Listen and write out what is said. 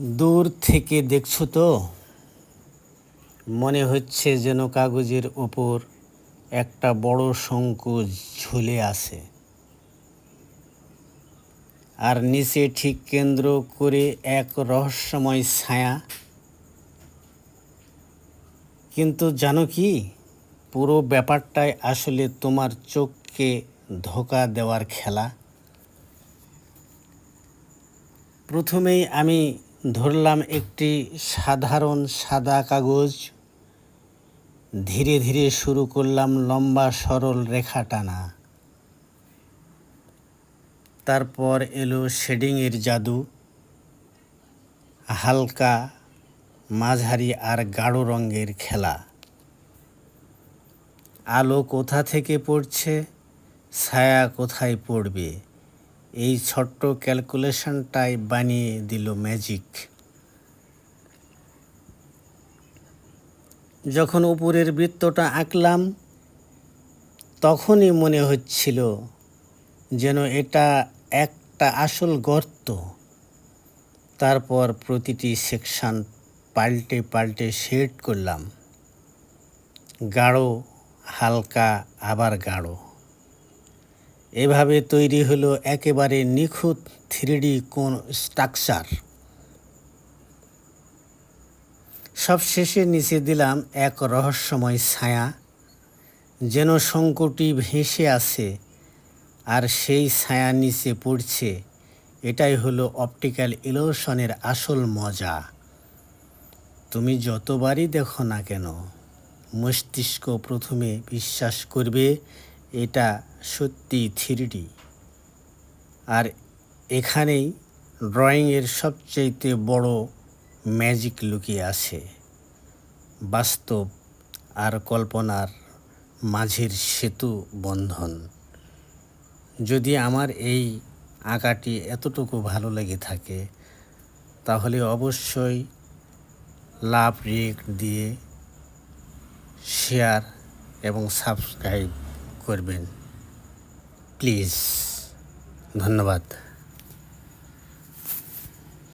দূর থেকে দেখছ তো? মনে হচ্ছে যেন কাগজের ওপর একটা বড় শঙ্কু ঝুলে আছে। আর নিচে ঠিক কেন্দ্র করে এক রহস্যময় ছায়া। কিন্তু জানো কি? পুরো ব্যাপারটাই আসলে তোমার চোখকে ধোকা দেওয়ার খেলা। প্রথমেই আমি ধরলাম একটি সাধারণ সাদা কাগজ। ধীরে ধীরে শুরু করলাম লম্বা সরল রেখা টানা। তারপর এলো শেডিংয়ের জাদু। হালকা, মাঝারি আর গাঢ় রঙের খেলা। আলো কোথা থেকে পড়ছে? ছায়া কোথায় পড়বে? এই ছোট্ট ক্যালকুলেশনটাই বানিয়ে দিল ম্যাজিক। যখন উপরের বৃত্তটা আঁকলাম, তখনই মনে হচ্ছিল যেন এটা একটা আসল গর্ত। তারপর প্রতিটি সেকশন পাল্টে পাল্টে শেড করলাম। গাঢ়, হালকা, আবার গাঢ়। এভাবে তৈরি হলো একেবারে নিখুঁত থ্রিডি কোন স্ট্রাকচার। সবশেষে নিচে দিলাম এক রহস্যময় ছায়া, যেন শঙ্কুটি ভেসে আছে আর সেই ছায়া নিচে পড়ছে। এটাই হলো অপটিক্যাল ইলোশনের আসল মজা। তুমি যতবারই দেখো না কেন, মস্তিষ্ক প্রথমে বিশ্বাস করবে এটা সত্যি থ্রিডি। আর এখানেই ড্রয়িংয়ের সবচাইতে বড় ম্যাজিক লুকিয়ে আছে। বাস্তব আর কল্পনার মাঝের সেতু বন্ধন। যদি আমার এই আঁকাটি এতটুকু ভালো লেগে থাকে, তাহলে অবশ্যই লাভ রেক দিয়ে শেয়ার এবং সাবস্ক্রাইব করবেন। প্লিজ ধন্যবাদ।